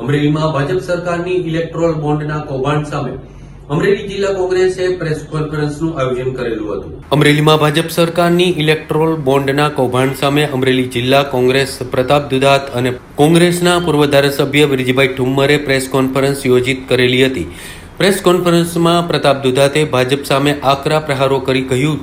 અમરેલીમાં ભાજપ સરકારની ઇલેક્ટ્રોલ બોન્ડના કૌભાંડ સામે અમરેલી જિલ્લા કોંગ્રેસે પ્રેસ કોન્ફરન્સનું આયોજન કરેલું હતું. અમરેલીમાં ભાજપ સરકારની ઇલેક્ટ્રોલ બોન્ડના કૌભાંડ સામે અમરેલી જિલ્લા કોંગ્રેસ પ્રતાપ દુધાત અને કોંગ્રેસના પૂર્વ ધારાસભ્ય વિરજીભાઈ ઠુમ્મરે પ્રેસ કોન્ફરન્સ યોજિત કરેલી હતી. પ્રેસ કોન્ફરન્સમાં પ્રતાપ દુધાતે ભાજપ સામે આકરા પ્રહારો કરી કહ્યું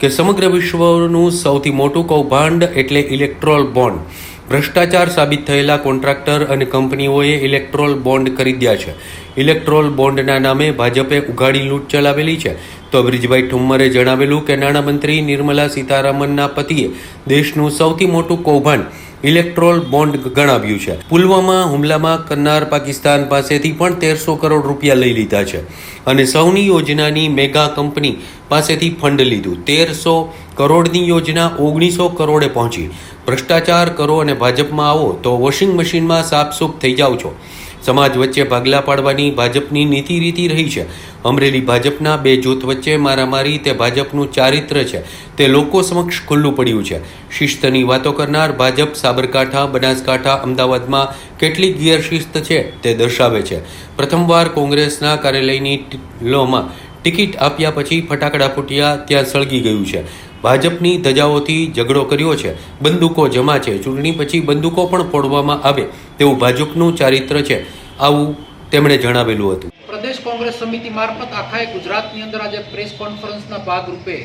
કે સમગ્ર વિશ્વનું સૌથી મોટું કૌભાંડ એટલે ઇલેક્ટ્રોલ બોન્ડ ભ્રષ્ટાચાર સાબિત થયેલા કોન્ટ્રાક્ટર અને કંપનીઓએ ઇલેક્ટ્રોલ બોન્ડ ખરીદ્યા છે. ઇલેક્ટ્રોલ બોન્ડના નામે ભાજપે ઉઘાડી લૂંટ ચલાવેલી છે. તો બ્રિજભાઈ ઠુમ્મરે જણાવેલું કે નાણામંત્રી નિર્મલા સીતારામનના પતિએ દેશનું સૌથી મોટું કૌભાંડ ઇલેક્ટ્રોલ બોન્ડ ગણાવ્યું છે. પુલવામા હુમલામાં કરનાર પાકિસ્તાન પાસેથી પણ તેરસો કરોડ રૂપિયા લઈ લીધા છે અને સૌની યોજનાની મેગા કંપની પાસેથી ફંડ લીધું. તેરસો કરોડની યોજના ઓગણીસો કરોડે પહોંચી. ભ્રષ્ટાચાર કરો અને ભાજપમાં આવો તો વોશિંગ મશીનમાં સાફસૂફ થઈ જાઓ છો. સમાજ વચ્ચે ભાગલા પાડવાની ભાજપની નીતિ રીતિ રહી છે. અમરેલી ભાજપના બે જૂથ વચ્ચે મારામારી તે ભાજપનું ચારિત્ર છે. તે લોકો સમક્ષ ખુલ્લું પડ્યું છે. શિસ્તની વાતો કરનાર ભાજપ સાબરકાંઠા, બનાસકાંઠા, અમદાવાદમાં કેટલી ગેરશિસ્ત છે તે દર્શાવે છે. પ્રથમવાર કોંગ્રેસના કાર્યાલયની લોમાં ટિકિટ આપ્યા પછી ફટાકડા ફૂટ્યા, ત્યાં સળગી ગયું છે. ભાજપની ધજાઓથી ઝઘડો કર્યો છે. બંદૂકો જમા છે. ચૂંટણી પછી બંદૂકો પણ ફોડવામાં આવે તેવું ભાજપનું ચારિત્ર છે. આવું તેમણે જણાવેલું હતું. પ્રદેશ કોંગ્રેસ સમિતિ મારફત આખા ગુજરાતની અંદર આજે પ્રેસ કોન્ફરન્સના ભાગરૂપે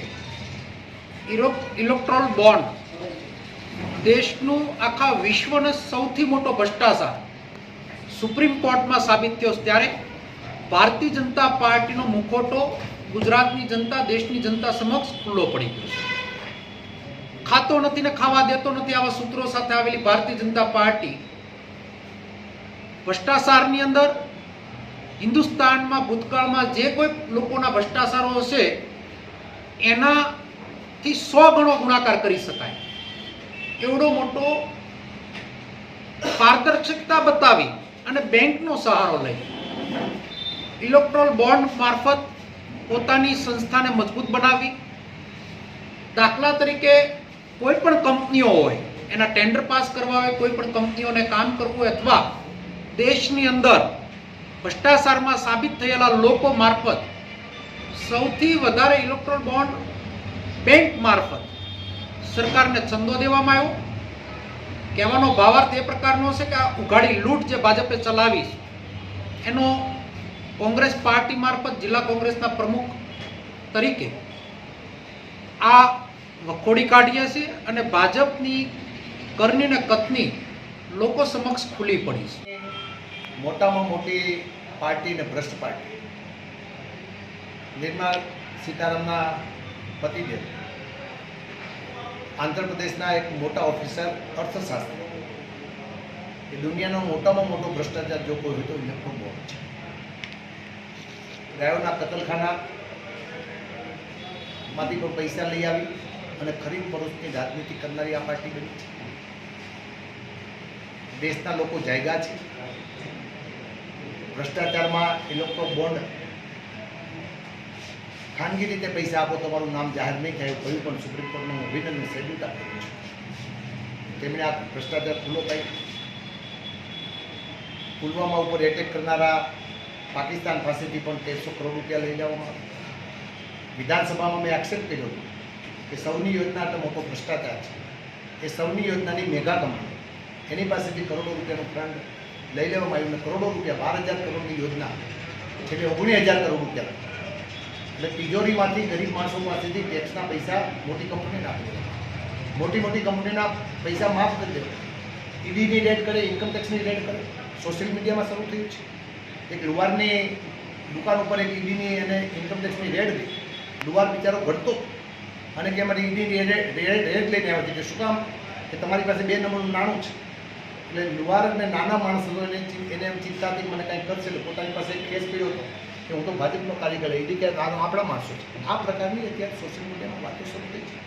રૂપે ઇલેક્ટ્રોલ બોન્ડ દેશનું આખા વિશ્વનો સૌથી મોટો ભ્રષ્ટાચાર સુપ્રીમ કોર્ટમાં સાબિત થયો ત્યારે ભારતીય જનતા પાર્ટીનો મુખોટો ગુજરાતની જનતા, દેશની જનતા સમક્ષ ખુલ્લો પડી ગયો ખાતો નથી ને ખાવા દેતો નથી આવા સૂત્રો સાથે આવેલી ભારતીય જનતા પાર્ટી. ભ્રષ્ટાચારની અંદર હિન્દુસ્તાનમાં, ભૂતકાળમાં જે કોઈ લોકોના ભ્રષ્ટાચારો હશે, એનાથી સો ગણો ગુણાકાર કરી શકાય. એવડો મોટો પારદર્શકતા બતાવી અને બેંકનો સહારો લઈ. ઇલેક્ટ્રોલ બોન્ડ મારફત પોતાની સંસ્થાને મજબૂત બનાવી. દાખલા તરીકે કોઈ પણ કંપનીઓ હોય, એના ટેન્ડર પાસ કરવા હોય, કોઈ પણ કંપનીઓને કામ કરવું અથવા દેશની અંદર ભ્રષ્ટાચારમાં સાબિત થયેલા લોકો મારફત સૌથી વધારે ઇલેક્ટ્રોલ બોન્ડ બેંક મારફત સરકારને ચંદો દેવામાં આવ્યો. કહેવાનો ભાવાર્થ એ પ્રકારનો છે કે આ ઉઘાડી લૂંટ જે ભાજપે ચલાવી એનો કોંગ્રેસ પાર્ટી મારફત જિલ્લા કોંગ્રેસના પ્રમુખ તરીકે આ વખોડી કાઢીએ છીએ અને ભાજપની કરણી ને કથની લોકો સમક્ષ ખુલ્લી પડી છે. મોટામાં મોટી પાર્ટી ને ભ્રષ્ટ પાર્ટી. નિર્મલા સીતારામના પતિદેવ. આંધ્રપ્રદેશના એક મોટા ઓફિસર, અર્થશાસ્ત્રી. એ દુનિયાનો મોટામાં મોટો ભ્રષ્ટાચાર જો કોઈ હોય તો ઇલેક્ટ્રો બોર્ડ છે. ગાયોના કતલખાનામાંથી પણ પૈસા લઈ આવી અને ખરીદ પડોશની રાજનીતિ કરનારી આ પાર્ટી બની. દેશના લોકો જાયગા છે. ભ્રષ્ટાચારમાં એ લોકો બોન્ડ ખાનગી રીતે પૈસા આપો, તમારું નામ જાહેર નહીં થાય કહ્યું, પણ સુપ્રીમ કોર્ટને હું અભિનંદન સેલ્યુટ આપું છું. તેમણે આ ભ્રષ્ટાચાર ખુલ્લો પાડ્યો. પુલવામા ઉપર એટેક કરનારા પાકિસ્તાન પાસેથી પણ તેરસો કરોડ રૂપિયા લઈ લેવામાં આવ્યા. વિધાનસભામાં મેં એક્સેપ્ટ કર્યો હતો કે સૌની યોજના તો મોટો ભ્રષ્ટાચાર છે. એ સૌની યોજનાની મેગા કંપની એની પાસેથી કરોડો રૂપિયાનું ફંડ લઈ લેવામાં આવ્યું અને કરોડો રૂપિયા, બાર હજાર કરોડની યોજના છેલ્લે ઓગણીસ હજાર કરોડ રૂપિયા એટલે તિજોરીમાંથી ગરીબ માણસો પાસેથી ટેક્સના પૈસા મોટી કંપનીને આપી દેવા. મોટી મોટી કંપનીના પૈસા માફ કરી દેવા. ઈડીની રેડ કરે ઇન્કમ ટેક્સની રેડ કરે. સોશિયલ મીડિયામાં શરૂ થયું છે. એક લુવારની દુકાન ઉપર એક ઈડીની અને ઇન્કમટેક્સની રેડ ગઈ. લુવાર બિચારો ઘટતો. અને કે અમારી ઈડીની રેડ લઈને આવે છે કે શું કામ? કે તમારી પાસે બે નંબરનું નાણું છે. એટલે લુવાર અને નાના માણસો એને એને એમ ચિંતા મને કાંઈ કરશે એટલે પોતાની પાસે એક કેસ પડ્યો હતો કે હું તો ભાજપનો કાર્યકર, ઈડી કે આપણા માણસો છે. આ પ્રકારની અત્યારે સોશિયલ મીડિયામાં વાતો શરૂ થઈ છે.